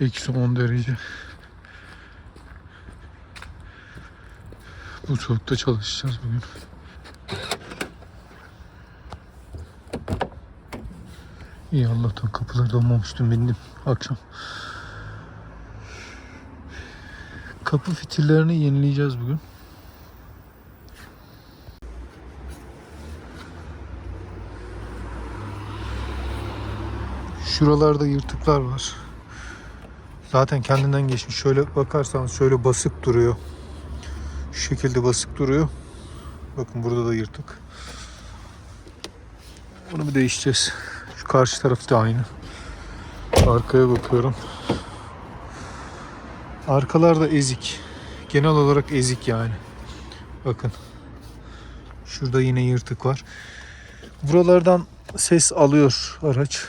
Eksi 10 derece. Bu soğukta çalışacağız bugün. İyi Allah'tan kapılar donmamış dün bindim akşam. Kapı fitillerini yenileyeceğiz bugün. Şuralarda yırtıklar var. Zaten kendinden geçmiş. Şöyle bakarsanız şöyle basık duruyor. Şu şekilde basık duruyor. Bakın burada da yırtık. Bunu bir değişeceğiz. Şu karşı taraf da aynı. Arkaya bakıyorum. Arkalar da ezik. Genel olarak ezik yani. Bakın. Şurada yine yırtık var. Buralardan ses alıyor araç.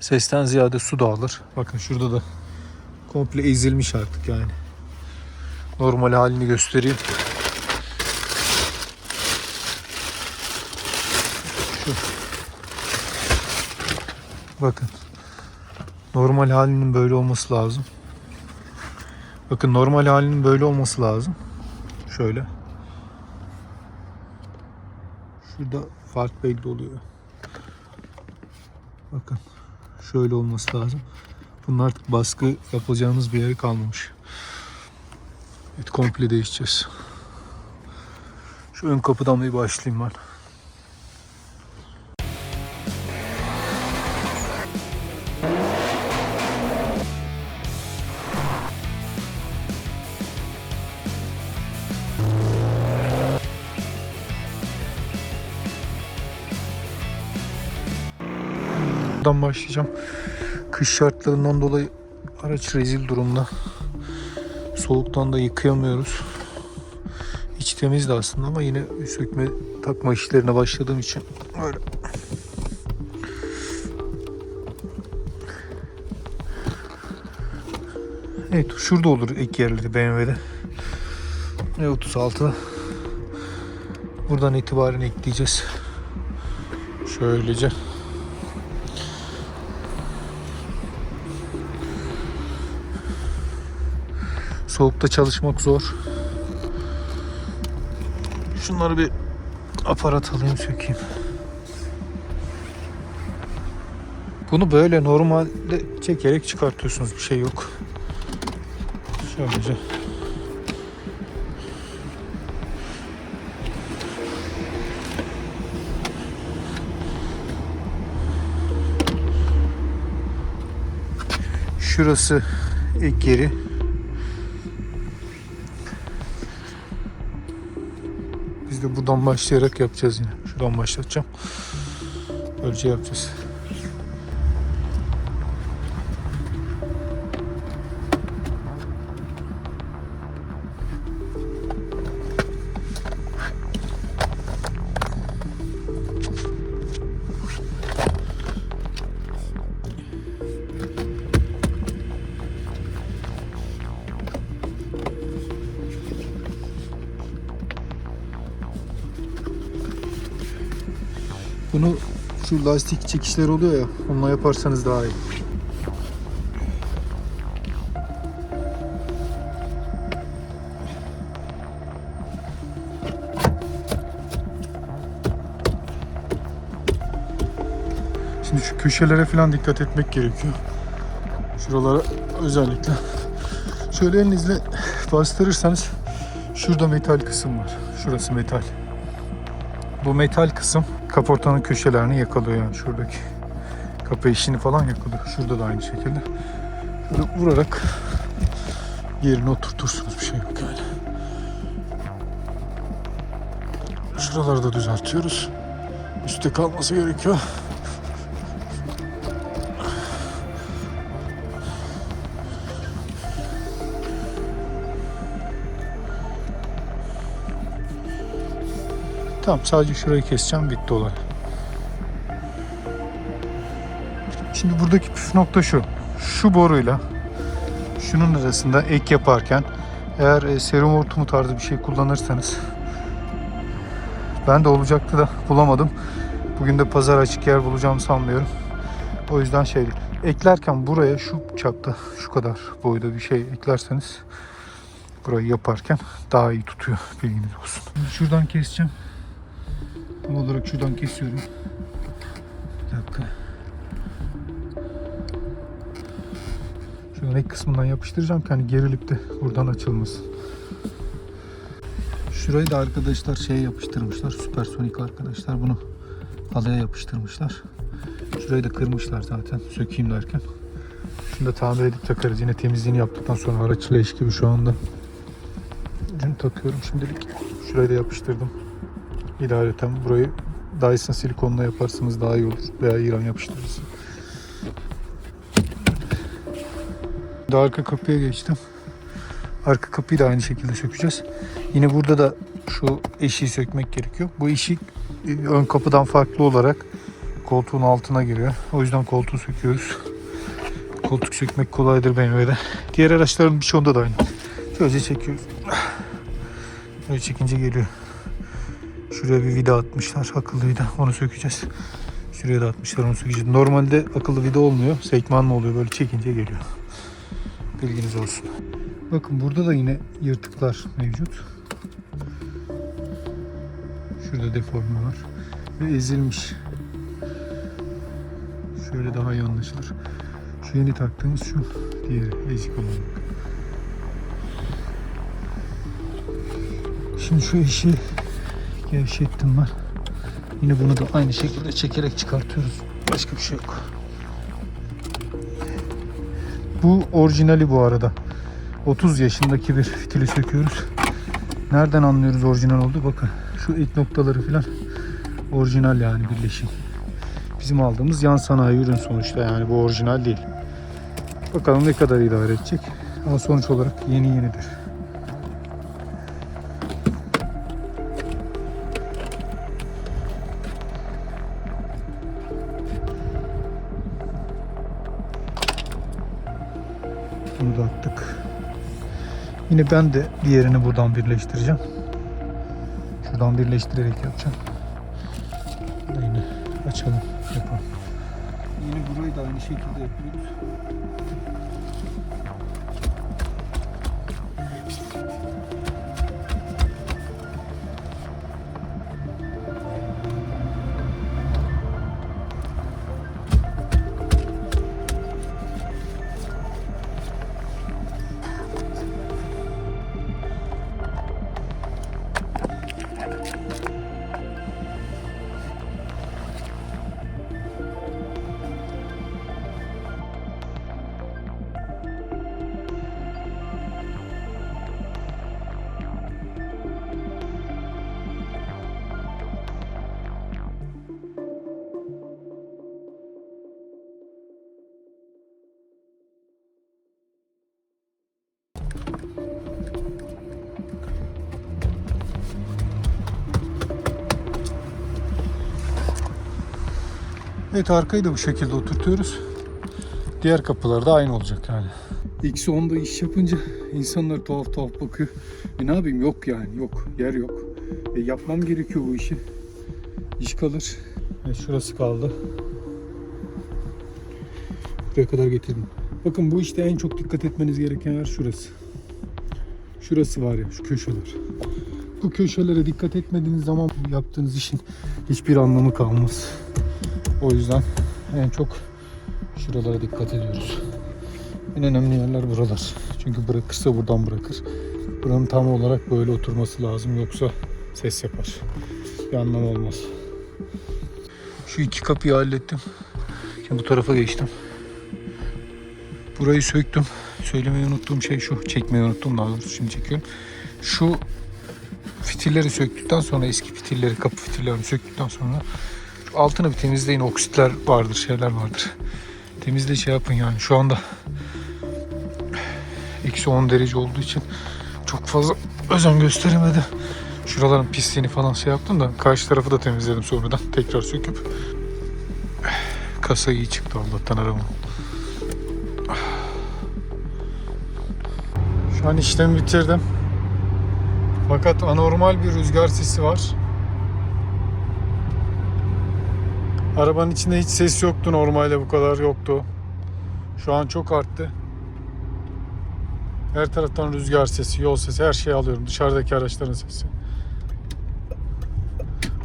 Sesten ziyade su da alır. Bakın şurada da komple ezilmiş artık yani. Normal halini göstereyim. Şu. Bakın. Normal halinin böyle olması lazım. Bakın normal halinin böyle olması lazım. Şöyle. Şurada fark belli oluyor. Bakın. Şöyle olması lazım. Bunun artık baskı yapacağımız bir yeri kalmamış. Evet komple değişeceğiz. Şu ön kapıdan bir başlayayım ben. Buradan başlayacağım. Kış şartlarından dolayı araç rezil durumda. Soğuktan da yıkayamıyoruz. İç temizdi aslında ama yine sökme takma işlerine başladığım için öyle. Evet şurada olur ek yerleri BMW'de. E36'da. Buradan itibaren ekleyeceğiz. Şöylece. Soğukta çalışmak zor. Şunları bir aparat alayım sökeyim. Bunu böyle normalde çekerek çıkartıyorsunuz. Bir şey yok. Şöylece. Şurası ek yeri. Buradan başlayarak yapacağız yine. Şuradan başlatacağım. Böylece yapacağız. Şu lastik çekişler oluyor ya onunla yaparsanız daha iyi. Şimdi şu köşelere falan dikkat etmek gerekiyor. Şuralara özellikle. Şöyle elinizle bastırırsanız şurada metal kısım var. Şurası metal. Bu metal kısım kaportanın köşelerini yakalıyor yani şuradaki. Kapı işini falan yakalıyor. Şurada da aynı şekilde. Şöyle vurarak yerine oturtursunuz bir şey yok yani. Şuraları da düzeltiyoruz. Üstte kalması gerekiyor. Tamam sadece şurayı keseceğim bitti olay. Şimdi buradaki püf nokta şu. Şu boruyla şunun arasında ek yaparken eğer e, serum hortumu tarzı bir şey kullanırsanız ben de olacaktı da bulamadım. Bugün de pazar açık yer bulacağımı sanmıyorum. O yüzden şey eklerken buraya şu çapta şu kadar boyda bir şey eklerseniz burayı yaparken daha iyi tutuyor bilginiz olsun. Şuradan keseceğim. Tam olarak şuradan kesiyorum. Bir dakika. Şu ek kısmından yapıştıracağım ki hani gerilip de buradan açılmasın. Şurayı da arkadaşlar şeye yapıştırmışlar. Süpersonik arkadaşlar bunu halaya yapıştırmışlar. Şurayı da kırmışlar zaten sökeyim derken. Şunu da tamir edip takarız. Yine temizliğini yaptıktan sonra araç leş gibi şu anda. Ucunu takıyorum şimdilik. Şurayı da yapıştırdım. İdareten burayı Dyson silikonla yaparsanız daha iyi olur. Veya İran yapıştırırız. Şimdi arka kapıya geçtim. Arka kapıyı da aynı şekilde sökeceğiz. Yine burada da şu eşiği sökmek gerekiyor. Bu eşik e, ön kapıdan farklı olarak koltuğun altına giriyor. O yüzden koltuğu söküyoruz. Koltuk sökmek kolaydır BMW'de. Diğer araçların birçoğunda da aynı. Şöyle çekiyoruz. Böyle çekince geliyor. Şuraya bir vida atmışlar. Akıllı vida. Onu sökeceğiz. Şuraya da atmışlar. Onu sökeceğiz. Normalde akıllı vida olmuyor. Sekmanlı oluyor. Böyle çekince geliyor. Bilginiz olsun. Bakın burada da yine yırtıklar mevcut. Şurada deforme var. Ve ezilmiş. Şöyle daha iyi anlaşılır. Şu yeni taktığımız şu. Diğeri ezik olan. Şimdi şu işi gevşettim ben. Yine bunu da aynı şekilde çekerek çıkartıyoruz. Başka bir şey yok. Bu orijinali bu arada. 30 yaşındaki bir fitili söküyoruz. Nereden anlıyoruz orijinal oldu? Bakın şu ilk noktaları filan orijinal yani birleşim. Bizim aldığımız yan sanayi ürün sonuçta yani bu orijinal değil. Bakalım ne kadar idare edecek. Ama sonuç olarak yeni yenidir. Yine ben de diğerini buradan birleştireceğim. Şuradan birleştirerek yapacağım. Yine açalım, yapalım. Yine burayı da aynı şekilde yapıyoruz. Evet arkayı da bu şekilde oturtuyoruz. Diğer kapılar da aynı olacak yani. Eksi 10'da iş yapınca insanlar tuhaf tuhaf bakıyor. E ne yapayım yok yani yok yer yok. E yapmam gerekiyor bu işi. İş kalır. E şurası kaldı. Buraya kadar getirdim. Bakın bu işte en çok dikkat etmeniz gereken yer şurası. Şurası var ya şu köşeler. Bu köşelere dikkat etmediğiniz zaman yaptığınız işin hiçbir anlamı kalmaz. O yüzden en çok şuralara dikkat ediyoruz. En önemli yerler buralar. Çünkü bırakırsa buradan bırakır. Buranın tam olarak böyle oturması lazım yoksa ses yapar. Bir anlamı olmaz. Şu iki kapıyı hallettim. Şimdi bu tarafa geçtim. Burayı söktüm. Söylemeyi unuttuğum şey şu. Çekmeyi unuttum daha doğrusu şimdi çekiyorum. Şu fitilleri söktükten sonra eski fitilleri, kapı fitillerini söktükten sonra altını bir temizleyin. Oksitler vardır, şeyler vardır. Temizle şey yapın yani. Şu anda eksi 10 derece olduğu için çok fazla özen gösteremedi. Şuraların pisliğini falan şey yaptım da karşı tarafı da temizledim sonradan. Tekrar söküp kasa iyi çıktı Allah'tan araba. Şu an işlemi bitirdim. Fakat anormal bir rüzgar sesi var. Arabanın içinde hiç ses yoktu normalde bu kadar yoktu. Şu an çok arttı. Her taraftan rüzgar sesi, yol sesi, her şeyi alıyorum. Dışarıdaki araçların sesi.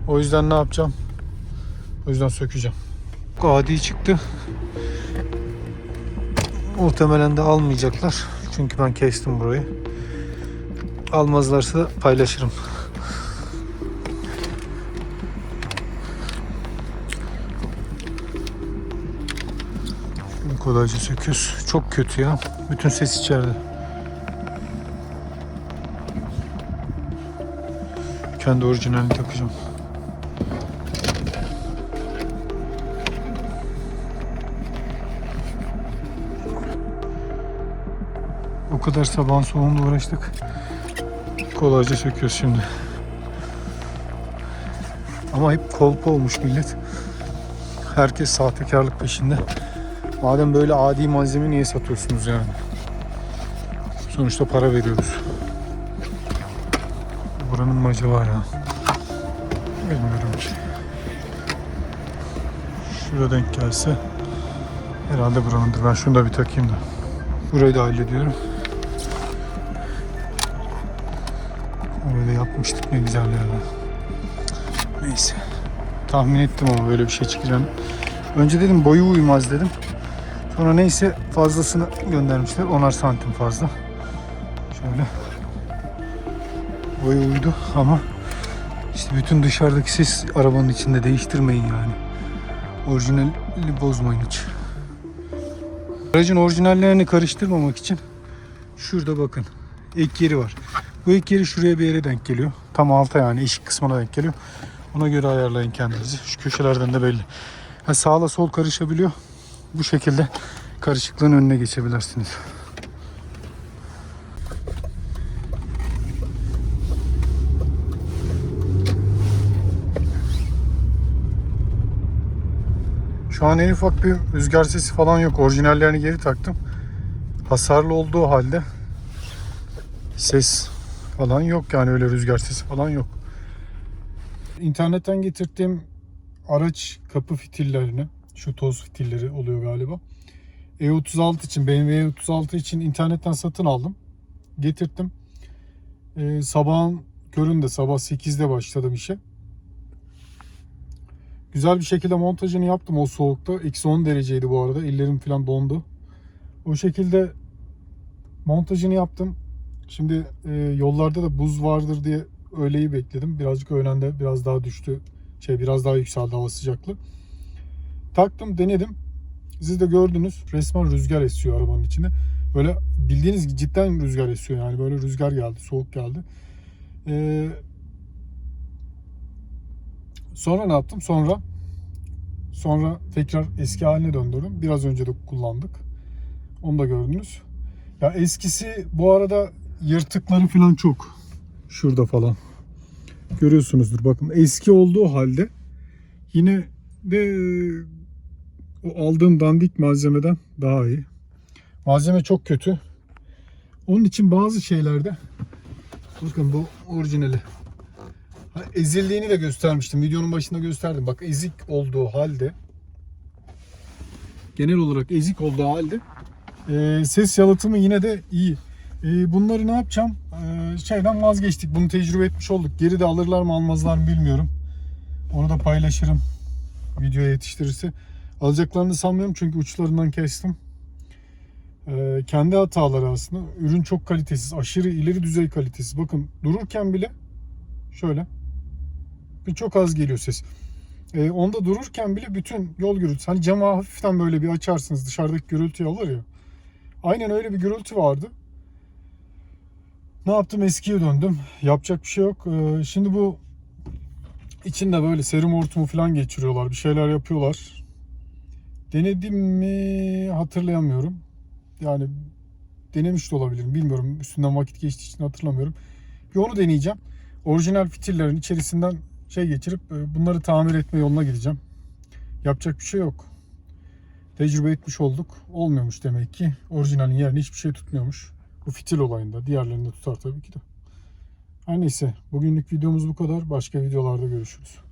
O yüzden ne yapacağım? O yüzden sökeceğim. Adi çıktı. Muhtemelen de almayacaklar. Çünkü ben kestim burayı. Almazlarsa paylaşırım. Kolayca söküyoruz. Çok kötü ya. Bütün ses içeride. Kendi orijinalini takacağım. O kadar sabahın soğuğunda uğraştık. Kolayca söküyoruz şimdi. Ama hep kolpa olmuş millet. Herkes sahtekarlık peşinde. Madem böyle adi malzeme niye satıyorsunuz yani? Sonuçta para veriyoruz. Buranın mı acaba ya? Bilmiyorum ki. Şuraya denk gelse herhalde buranındır. Ben şunu da bir takayım da. Burayı da hallediyorum. Da yapmıştık ne güzel ya. Neyse. Tahmin ettim ama böyle bir şey çıkacağını. Önce dedim boyu uymaz dedim. Sonra neyse fazlasını göndermişler. 10'ar santim fazla. Şöyle. Boyu uydu ama işte bütün dışarıdaki ses arabanın içinde değiştirmeyin yani. Orijinali bozmayın hiç. Aracın orijinallerini karıştırmamak için şurada bakın ek yeri var. Bu ek yeri şuraya bir yere denk geliyor. Tam alta yani eşik kısmına denk geliyor. Ona göre ayarlayın kendinizi. Şu köşelerden de belli. Ha, sağla sol karışabiliyor. Bu şekilde karışıklığın önüne geçebilirsiniz. Şu an en ufak bir rüzgar sesi falan yok. Orijinallerini geri taktım. Hasarlı olduğu halde ses falan yok yani öyle rüzgar sesi falan yok. İnternetten getirdiğim araç kapı fitillerini, şu toz fitilleri oluyor galiba. E36 için, BMW E36 için internetten satın aldım. Getirttim. Ee, sabahın köründe, sabah 8'de başladım işe. Güzel bir şekilde montajını yaptım o soğukta. Eksi 10 dereceydi bu arada. Ellerim falan dondu. O şekilde montajını yaptım. Şimdi e, yollarda da buz vardır diye öğleyi bekledim. Birazcık öğlende biraz daha düştü. Şey biraz daha yükseldi hava sıcaklığı. Taktım denedim. Siz de gördünüz. Resmen rüzgar esiyor arabanın içinde. Böyle bildiğiniz cidden rüzgar esiyor yani. Böyle rüzgar geldi, soğuk geldi. Ee, sonra ne yaptım? Sonra sonra tekrar eski haline döndürdüm. Biraz önce de kullandık. Onu da gördünüz. Ya eskisi bu arada yırtıkları falan çok. Şurada falan. Görüyorsunuzdur. Bakın eski olduğu halde yine de o aldığım dandik malzemeden daha iyi. Malzeme çok kötü. Onun için bazı şeylerde bakın bu orijinali. Ha, ezildiğini de göstermiştim. Videonun başında gösterdim. Bak ezik olduğu halde genel olarak ezik olduğu halde e, ses yalıtımı yine de iyi. E, bunları ne yapacağım? E, şeyden vazgeçtik. Bunu tecrübe etmiş olduk. Geri de alırlar mı almazlar mı bilmiyorum. Onu da paylaşırım. Videoya yetiştirirse. Alacaklarını sanmıyorum çünkü uçlarından kestim. E, kendi hataları aslında. Ürün çok kalitesiz. Aşırı ileri düzey kalitesiz. Bakın dururken bile şöyle bir çok az geliyor ses. E, onda dururken bile bütün yol gürültüsü. Hani camı hafiften böyle bir açarsınız dışarıdaki gürültüyü alır ya. Aynen öyle bir gürültü vardı. Ne yaptım? Eskiye döndüm. Yapacak bir şey yok. Ee, şimdi bu içinde böyle serum hortumu falan geçiriyorlar. Bir şeyler yapıyorlar. Denedim mi hatırlayamıyorum. Yani denemiş de olabilirim. Bilmiyorum. Üstünden vakit geçtiği için hatırlamıyorum. Bir onu deneyeceğim. Orijinal fitillerin içerisinden şey geçirip e, bunları tamir etme yoluna gideceğim. Yapacak bir şey yok. Tecrübe etmiş olduk. Olmuyormuş demek ki. Orijinalin yerine hiçbir şey tutmuyormuş. Bu fitil olayında. Diğerlerinde tutar tabii ki de. Her neyse. Bugünlük videomuz bu kadar. Başka videolarda görüşürüz.